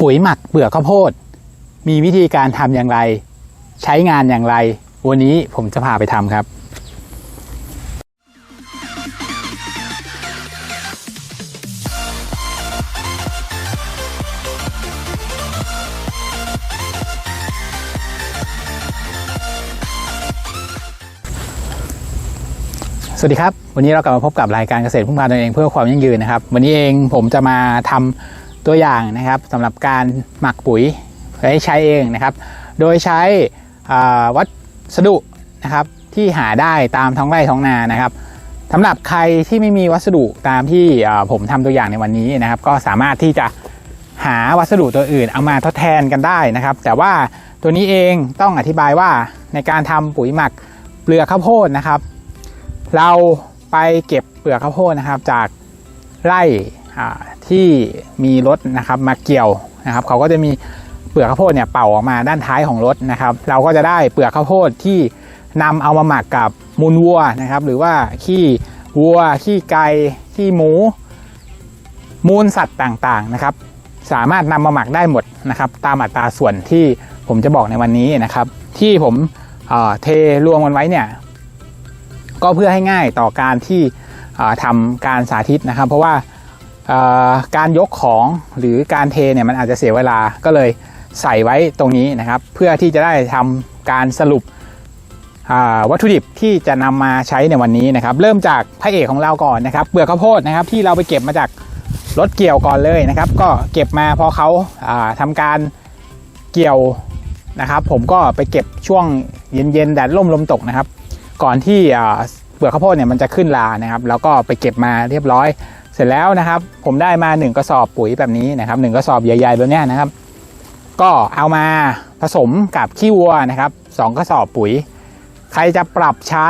ปุ๋ยหมักเปลือกข้าวโพด มีวิธีการทำอย่างไร ใช้งานอย่างไร วันนี้ผมจะพาไปทำครับ สวัสดีครับ วันนี้เรากลับมาพบกับรายการเกษตรพึ่งพาตนเองเพื่อความยั่งยืนนะครับ วันนี้เองผมจะมาทำ ตัวอย่างนะครับสำหรับการหมักปุ๋ยไว้ใช้เองนะครับ โดยใช้วัสดุนะครับที่หาได้ตามท้องไร่ท้องนานะครับสำหรับใครที่ไม่มีวัสดุตามที่ผมทำตัวอย่างในวันนี้นะครับ ก็สามารถที่จะหาวัสดุตัวอื่นเอามาทดแทนกันได้นะครับ แต่ว่าตัวนี้เองต้องอธิบายว่าในการทำปุ๋ยหมักเปลือกข้าวโพดนะครับ เราไปเก็บเปลือกข้าวโพดนะครับ จากไร่ ที่มีรถนะครับมาเกี่ยวนะครับ เขาก็จะมีเปลือกข้าวโพดเนี่ยเป่าออกมาด้านท้ายของรถนะครับ เราก็จะได้เปลือกข้าวโพดที่นำเอามาหมักกับมูลวัวนะครับ หรือว่าขี้วัวขี้ไก่ขี้หมู มูลสัตว์ต่างๆนะครับ สามารถนำมาหมักได้หมดนะครับ ตามอัตราส่วนที่ผมจะบอกในวันนี้นะครับ ที่ผมเเทรวมกันไว้เนี่ยก็เพื่อให้ง่ายต่อการที่เอ่อทำการสาธิตนะครับ เพราะว่า การยกของหรือการเทเนี่ยมันอาจจะเสียเวลาก็เลยใส่ไว้ตรงนี้นะครับ เพื่อที่จะได้ทำการสรุปวัตถุดิบที่จะนำมาใช้ในวันนี้นะครับ เริ่มจากพระเอกของเราก่อนนะครับเปลือกข้าวโพดนะครับที่เราไปเก็บมาจากรถเกี่ยวก่อนเลยนะครับ ก็เก็บมาพอเขาาทำการเกี่ยวนะครับ ผมก็ไปเก็บช่วงเย็นๆแดดร่มลมตกนะครับ ก่อนที่เปลือกข้าวโพดเนี่ยมันจะขึ้นลานะครับ แล้วก็ไปเก็บมาเรียบร้อย สร็จแล้วนะครับผมได้มา 1 กระสอบปุ๋ยแบบนี้นะครับหนึ่งกระสอบใหญ่ๆแบบนี้นะครับ ก็เอามาผสมกับขี้วัวนะครับสองกระสอบปุ๋ย ใครจะปรับใช้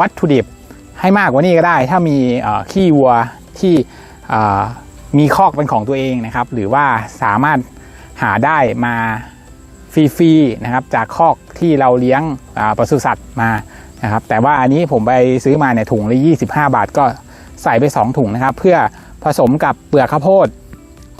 วัตถุดิบให้มากกว่านี้ก็ได้ ถ้ามีขี้วัวที่มีคอกเป็นของตัวเองนะครับ หรือว่าสามารถหาได้มาฟรีๆนะครับจากคอกที่เราเลี้ยงปศุสัตว์มานะครับแต่ว่าอันนี้ผมไปซื้อมาเนี่ยถุงละ25 บาทก็ ใส่ไป 2 ถุงนะครับ เพื่อผสมกับเปลือกข้าวโพด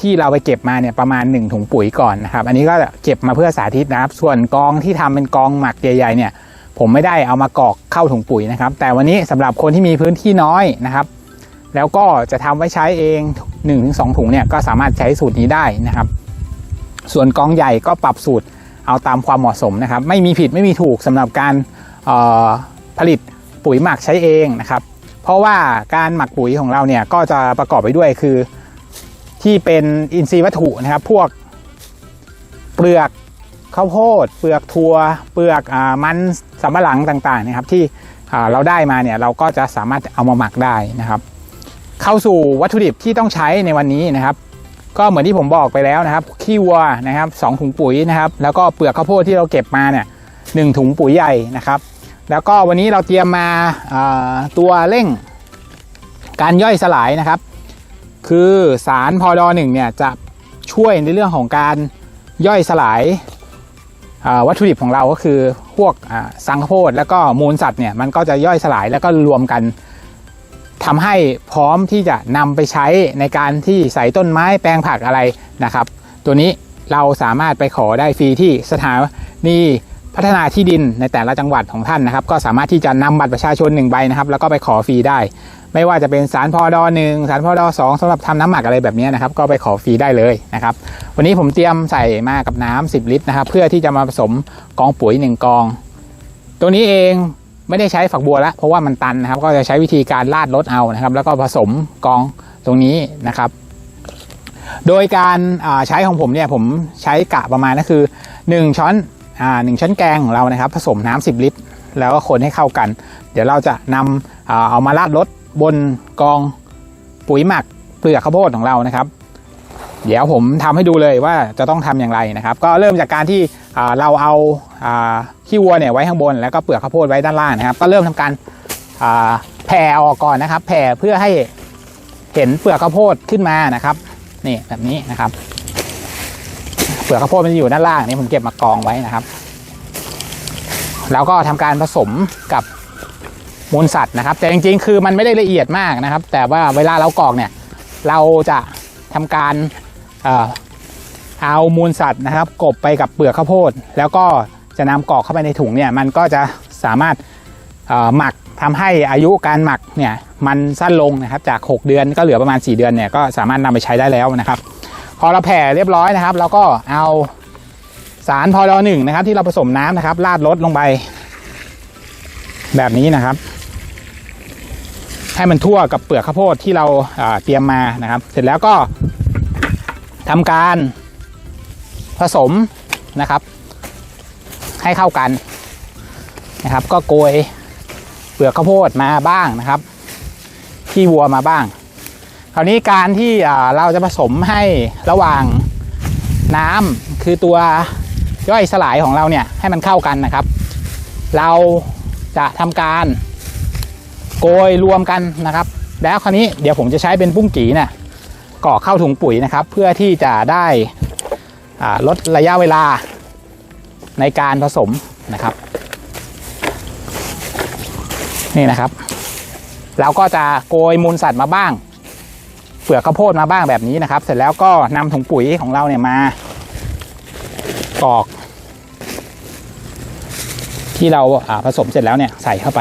ที่เราไปเก็บมาเนี่ยประมาณ 1 ถุงปุ๋ยก่อนนะครับ อันนี้ก็เก็บมาเพื่อสาธิตนะครับ ส่วนกองที่ทำเป็นกองหมักใหญ่ๆเนี่ยผมไม่ได้เอามากรอกเข้าถุงปุ๋ยนะครับ แต่วันนี้สำหรับคนที่มีพื้นที่น้อยนะครับ แล้วก็จะทำไว้ใช้เอง 1-2 ถุงเนี่ยก็สามารถใช้สูตรนี้ได้นะครับ ส่วนกองใหญ่ก็ปรับสูตรเอาตามความเหมาะสมนะครับ ไม่มีผิดไม่มีถูกสำหรับการผลิตปุ๋ยหมักใช้เองนะครับ เพราะว่าการหมักปุ๋ยของเราเนี่ยก็จะประกอบไปด้วยคือที่เป็นอินทรีย์วัตถุนะครับ พวกเปลือกข้าวโพด เปลือกถั่วเปลือกอมันสำปะหลังต่างๆนะครับ ที่เราได้มาเนี่ยเราก็จะสามารถเอามาหมักได้นะครับ เข้าสู่วัตถุดิบที่ต้องใช้ในวันนี้นะครับ ก็เหมือนที่ผมบอกไปแล้วนะครับ ขี้วัวนะครับสองถุงปุ๋ยนะครับ แล้วก็เปลือกข้าวโพดที่เราเก็บมาเนี่ยหนึ่งถุงปุ๋ยใหญ่นะครับ แล้วก็วันนี้เราเตรียมมาาตัวเร่งการย่อยสลายนะครับ คือสารพอดอหนึ่งเนี่ยจะช่วยในเรื่องของการย่อยสลายาวัตถุดิบของเราก็คือพวกสังข้าวโพดแล้วก็มูลสัตว์เนี่ยมันก็จะย่อยสลายแล้วก็รวมกันทำให้พร้อมที่จะนำไปใช้ในการที่ใส่ต้นไม้แปลงผักอะไรนะครับ ตัวนี้เราสามารถไปขอได้ฟรีที่สถานี พัฒนาที่ดินในแต่ละจังหวัดของท่านนะครับ ก็สามารถที่จะนำบัตรประชาชนหนึ่งใบนะครับ แล้วก็ไปขอฟรีได้ ไม่ว่าจะเป็นสารพอดอหนึ่งสารพอดอสองสำหรับทำน้ำหมักอะไรแบบนี้นะครับ ก็ไปขอฟรีได้เลยนะครับ วันนี้ผมเตรียมใส่มากับน้ำ10 ลิตรนะครับ เพื่อที่จะมาผสมกองปุ๋ยหนึ่งกอง ตัวนี้เองไม่ได้ใช้ฝักบัวแล้วเพราะว่ามันตันนะครับ ก็จะใช้วิธีการลาดรถเอานะครับ แล้วก็ผสมกองตรงนี้นะครับโดยการใช้ของผมเนี่ยผมใช้กะประมาณก็คือ 1 ช้อน อ่าหนึ่งช้อนแกงของเรานะครับ ผสมน้ำ10 ลิตร แล้วก็คนให้เข้ากัน เดี๋ยวเราจะนำเอามาลาดรถบนกองปุ๋ยหมักเปลือกข้าวโพดของเรานะครับ เดี๋ยวผมทำให้ดูเลยว่าจะต้องทำอย่างไรนะครับ ก็เริ่มจากการที่เราเอาขี้วัวเนี่ยไว้ข้างบน แล้วก็เปลือกข้าวโพดไว้ด้านล่างนะครับ ก็เริ่มทำการแผ่ออกก่อนนะครับ แผ่เพื่อให้เห็นเปลือกข้าวโพดขึ้นมานะครับนี่แบบนี้นะครับ ลือกข้าวโพดมันจะอยู่ด้านล่างนี่ผมเก็บมากองไว้นะครับ แล้วก็ทำการผสมกับมูลสัตว์นะครับ แต่จริงๆ คือมันไม่ได้ละเอียดมากนะครับ แต่ว่าเวลาเรากรอกเนี่ย เราจะทำการเอามูลสัตว์นะครับ กบไปกับเปลือกข้าวโพด แล้วก็จะนำกรอกเข้าไปในถุงเนี่ยมันก็จะสามารถหมักทำให้อายุการหมักเนี่ยมันสั้นลงนะครับจาก 6 เดือนก็เหลือประมาณ 4 เดือนเนี่ยก็สามารถนำไปใช้ได้แล้วนะครับ พอเราแผ่เรียบร้อยนะครับเราก็เอาสารพอดอหนึ่งนะครับ ที่เราผสมน้ำนะครับราดรดลงไป แบบนี้นะครับ ให้มันทั่วกับเปลือกข้าวโพดที่เราอ่าเตรียมมานะครับ เสร็จแล้วก็ทำการผสมนะครับ ให้เข้ากันนะครับ ก็โกยเปลือกข้าวโพดมาบ้างนะครับขี้วัวมาบ้าง คราวนี้การที่เราจะผสมให้ระหว่างน้ำคือตัวย่อยสลายของเราเนี่ยให้มันเข้ากันนะครับ เราจะทำการโกยรวมกันนะครับ แล้วคราวนี้เดี๋ยวผมจะใช้เป็นปุ้งกีเนี่ยกรอเข้าถุงปุ๋ยนะครับ เพื่อที่จะได้ลดระยะเวลาในการผสมนะครับ นี่นะครับ เราก็จะโกยมูลสัตว์มาบ้าง เปลือกข้าวโพดมาบ้างแบบนี้นะครับ เสร็จแล้วก็นำถุงปุ๋ยของเราเนี่ยมากรอก ที่เราผสมเสร็จแล้วเนี่ยใส่เข้าไป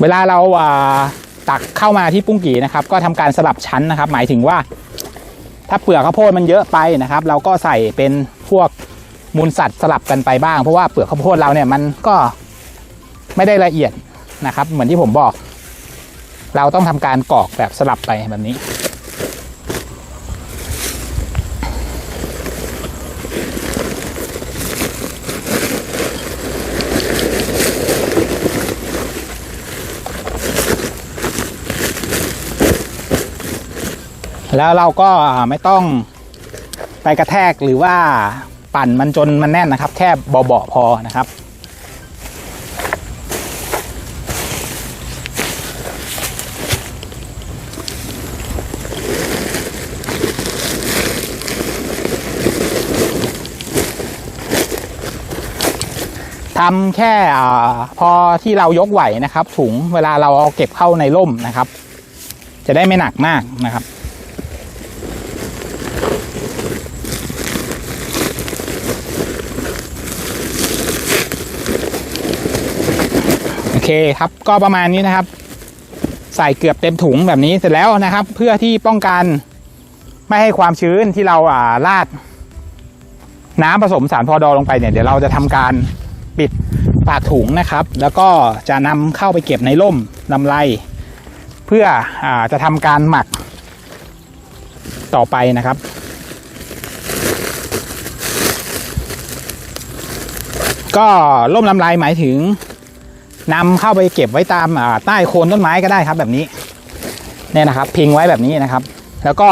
เวลาเราาตักเข้ามาที่ปุ้งกีนะครับ ก็ทำการสลับชั้นนะครับ หมายถึงว่า ถ้าเปลือกข้าวโพดมันเยอะไปนะครับ เราก็ใส่เป็นพวก มูลสัตว์สลับกันไปบ้าง เพราะว่าเปลือกข้าวโพดเราเนี่ยมันก็ไม่ได้ละเอียดนะครับ เหมือนที่ผมบอก เราต้องทำการกรอกแบบสลับไปแบบนี้แล้วเราก็ไม่ต้องไปกระแทกหรือว่า ปั่นมันจนมันแน่นนะครับ แค่เบาๆพอนะครับทำแค่พอที่เรายกไหวนะครับ ถุงเวลาเราเอาเก็บเข้าในร่มนะครับ จะได้ไม่หนักมากนะครับ เคครับ ก็ประมาณนี้นะครับ ใส่เกือบเต็มถุงแบบนี้เสร็จแล้วนะครับ เพื่อที่ป้องกันไม่ให้ความชื้นที่เราอ่าราด น้ำผสมสารพอดอลงไปเนี่ยเดี๋ยวเราจะทำการปิดปากถุงนะครับ แล้วก็จะนำเข้าไปเก็บในร่มลำไร เพื่ออาจะทำการหมักต่อไปนะครับก็ร่มลำไรหมายถึง นำเข้าไปเก็บไว้ตามใต้โคนต้นไม้ก็ได้ครับแบบนี้เนี่ยนะครับ พิงไว้แบบนี้นะครับ แล้วก็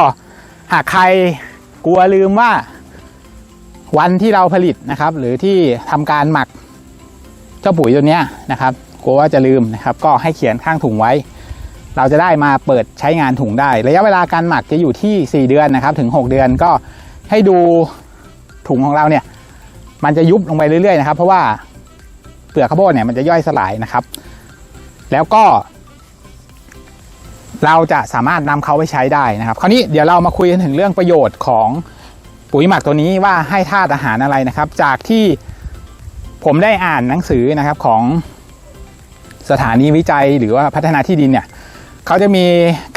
หากใครกลัวลืมว่าวันที่เราผลิตนะครับ หรือที่ทำการหมักเจ้าปุ๋ยตัวเนี้ยนะครับกลัวว่าจะลืมนะครับ ก็ให้เขียนข้างถุงไว้ เราจะได้มาเปิดใช้งานถุงได้ ระยะเวลาการหมักจะอยู่ที่ 4 เดือนนะครับ ถึง 6 เดือนก็ให้ดูถุงของเราเนี่ย มันจะยุบลงไปเรื่อยๆนะครับ เพราะว่า เปลือกข้าวโพดเนี่ยมันจะย่อยสลายนะครับ แล้วก็ เราจะสามารถนำเขาไปใช้ได้นะครับ คราวนี้เดี๋ยวเรามาคุยกันถึงเรื่องประโยชน์ของปุ๋ยหมักตัวนี้ว่าให้ธาตุอาหารอะไรนะครับ จากที่ผมได้อ่านหนังสือนะครับของสถานีวิจัยหรือว่าพัฒนาที่ดินเนี่ยเขาจะมี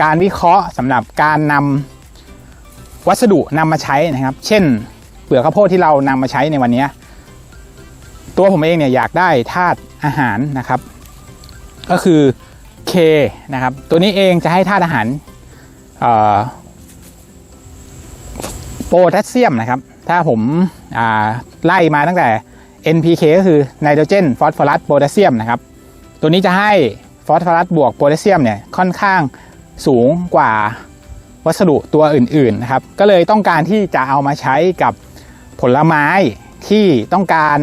การวิเคราะห์สำหรับการนำวัสดุนำมาใช้นะครับ เช่น เปลือกข้าวโพดที่เรานำมาใช้ในวันนี้ ตัวผมเองเนี่ยอยากได้ธาตุอาหารนะครับ ก็คือ K นะครับ ตัวนี้เองจะให้ธาตุอาหารโพแทสเซียมนะครับ ถ้าผมาไล่มาตั้งแต่ NPK ก็คือไนโตรเจนฟอสฟอรัสโพแทสเซียมนะครับ ตัวนี้จะให้ฟอสฟอรัสบวกโพแทสเซียมเนี่ยค่อนข้างสูงกว่าวัสดุตัวอื่นๆนะครับ ก็เลยต้องการที่จะเอามาใช้กับผลไม้ ที่ต้องการ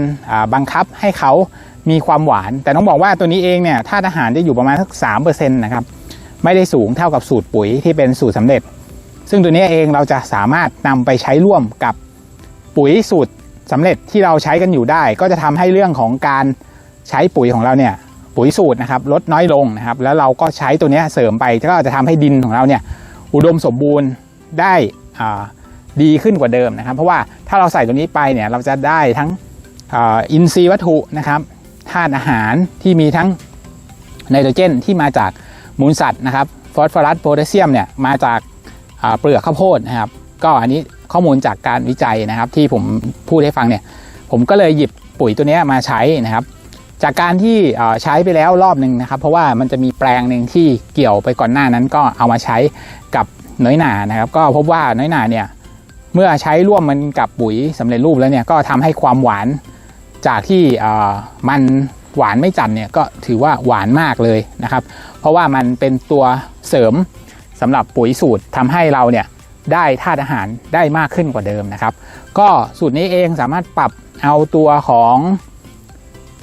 บังคับให้เขามีความหวาน แต่ต้องบอกว่าตัวนี้เองเนี่ยธาตุอาหารจะอยู่ประมาณสักสามเปอร์เซ็นต์นะครับไม่ได้สูงเท่ากับสูตรปุ๋ยที่เป็นสูตรสำเร็จ ซึ่งตัวนี้เองเราจะสามารถนำไปใช้ร่วมกับปุ๋ยสูตรสำเร็จที่เราใช้กันอยู่ได้ ก็จะทำให้เรื่องของการใช้ปุ๋ยของเราเนี่ยปุ๋ยสูตรนะครับลดน้อยลงนะครับ แล้วเราก็ใช้ตัวนี้เสริมไปก็จะทำให้ดินของเราเนี่ยอุดมสมบูรณ์ได้อ่า ดีขึ้นกว่าเดิมนะครับ เพราะว่าถ้าเราใส่ตัวนี้ไปเนี่ยเราจะได้ทั้งอ,อินทรีย์วัตถุนะครับธาตุอาหารที่มีทั้งไนโตรเจนที่มาจากมูลสัตว์นะครับฟอสฟอรัสโพแทสเซียมเนี่ยมาจากเปลือกข้าวโพดนะครับ ก็อันนี้ข้อมูลจากการวิจัยนะครับ ที่ผมพูดให้ฟังเนี่ยผมก็เลยหยิบปุ๋ยตัวนี้มาใช้นะครับ จากการที่ใช้ไปแล้วรอบหนึ่งนะครับ เพราะว่ามันจะมีแปลงหนึ่งที่เกี่ยวไปก่อนหน้านั้นก็เอามาใช้กับน้อยหนานะครับ ก็พบว่าน้อยหนาเนี่ย เมื่อใช้ร่วมมันกับปุ๋ยสำเร็จรูปแล้วเนี่ยก็ทำให้ความหวานจากที่มันหวานไม่จัดเนี่ยก็ถือว่าหวานมากเลยนะครับ เพราะว่ามันเป็นตัวเสริมสำหรับปุ๋ยสูตรทำให้เราเนี่ยได้ธาตุอาหารได้มากขึ้นกว่าเดิมนะครับ ก็สูตรนี้เองสามารถปรับเอาตัวของ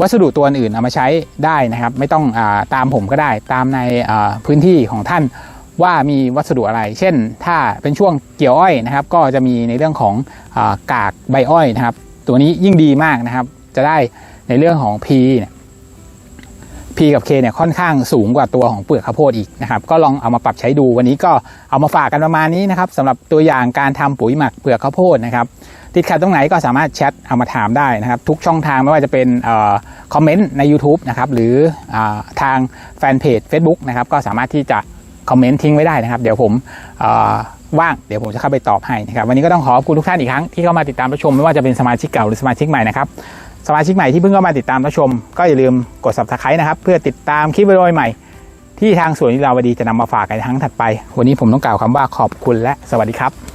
วัสดุตัวอื่นเอามาใช้ได้นะครับ ไม่ต้องอตามผมก็ได้ตามในพื้นที่ของท่าน ว่ามีวัสดุอะไร เช่น ถ้าเป็นช่วงเกี่ยวอ้อยนะครับ ก็จะมีในเรื่องของอากากใบอ้อยนะครับ ตัวนี้ยิ่งดีมากนะครับ จะได้ในเรื่องของ P เนี่ย P กับ K เนี่ยค่อนข้างสูงกว่าตัวของเปลือกข้าวโพดอีกนะครับ ก็ลองเอามาปรับใช้ดูวันนี้ก็เอามาฝากกันประมาณนี้นะครับสำหรับตัวอย่างการทำปุ๋ยหมักเปลือกข้าวโพดนะครับติดขัดตรงไหนก็สามารถแชทเอามาถามได้นะครับ ทุกช่องทางไม่ว่าจะเป็นคอมเมนต์ใน YouTube นะครับหรืออทางแฟนเพจ Facebook นะครับก็สามารถที่จะ คอมเมนต์ทิ้งไว้ได้นะครับ เดี๋ยวผมว่างเดี๋ยวผมจะเข้าไปตอบให้นะครับวันนี้ก็ต้องขอขอบคุณทุกท่านอีกครั้งที่เข้ามาติดตามรับชมไม่ว่าจะเป็นสมาชิกเก่าหรือสมาชิกใหม่นะครับสมาชิกใหม่ที่เพิ่งเข้ามาติดตามรับชม ก็อย่าลืมกด subscribe นะครับเพื่อติดตามคลิปวิดีโอใหม่ ที่ทางสวนนิราวดีจะนำมาฝากในครั้งถัดไป วันนี้ผมต้องกล่าวคำว่าขอบคุณและสวัสดีครับ